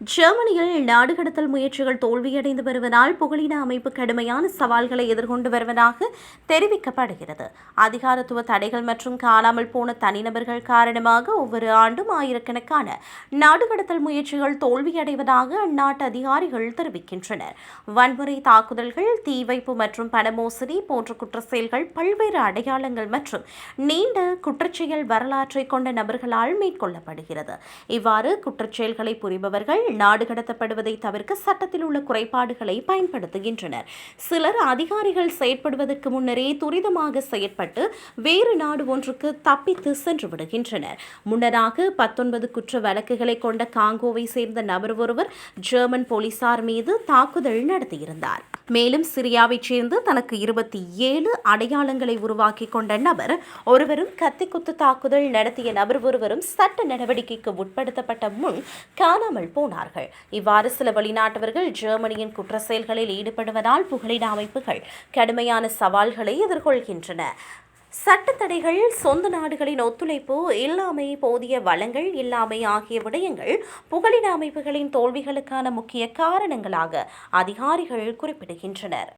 ஜெர்மனியில் நாடு கடத்தல் முயற்சிகள் தோல்வியடைந்து வருவதால் புகலின அமைப்பு கடுமையான சவால்களை எதிர்கொண்டு வருவதாக தெரிவிக்கப்படுகிறது. அதிகாரத்துவ தடைகள் மற்றும் காணாமல் போன தனிநபர்கள் காரணமாக ஒவ்வொரு ஆண்டும் ஆயிரக்கணக்கான நாடு கடத்தல் முயற்சிகள் தோல்வியடைவதாக அந்நாட்டு அதிகாரிகள் தெரிவிக்கின்றனர். வன்முறை தாக்குதல்கள் தீ வைப்பு மற்றும் பணமோசடி போன்ற குற்ற செயல்கள் பல்வேறு அடையாளங்கள் மற்றும் நீண்ட குற்றச்செயல் வரலாற்றை கொண்ட நபர்களால் மேற்கொள்ளப்படுகிறது. இவ்வாறு குற்றச்செயல்களை புரிபவர்கள் நாடு கடத்தப்படுவதை தவிர்க்க சட்டத்தில் உள்ள குறைபாடுகளை பயன்படுத்துகின்றனர். சிலர் அதிகாரிகள் செயற்படுவதற்கு முன்னரே துரிதமாக செயற்பட்டு வேறு நாடு ஒன்றுக்கு தப்பித்து சென்று விடுகின்றனர். முன்னதாக பத்தொன்பது குற்ற வழக்குகளை கொண்ட காங்கோவை சேர்ந்த நபர் ஒருவர் ஜெர்மன் போலீசார் மீது தாக்குதல் நடத்தியிருந்தார். மேலும் சிரியாவைச் சேர்ந்து தனக்கு இருபத்தி ஏழு அடையாளங்களை உருவாக்கி கொண்ட நபர் ஒருவரும் கத்திக்குத்து தாக்குதல் நடத்திய நபர் ஒருவரும் சட்ட நடவடிக்கைக்கு உட்படுத்தப்பட்ட முன் காணாமல் போனார்கள். இவ்வாறு சில வெளிநாட்டவர்கள் ஜெர்மனியின் குற்ற செயல்களில் ஈடுபடுவதால் புகலிட அமைப்புகள் கடுமையான சவால்களை எதிர்கொள்கின்றன. சட்டத்தடைகள் சொந்த நாடுகளின் ஒத்துழைப்பு இல்லாமை போதிய வளங்கள் இல்லாமை ஆகிய விடயங்கள் புகலிட அமைப்புகளின் தோல்விகளுக்கான முக்கிய காரணங்களாக அதிகாரிகள் குறிப்பிடுகின்றனர்.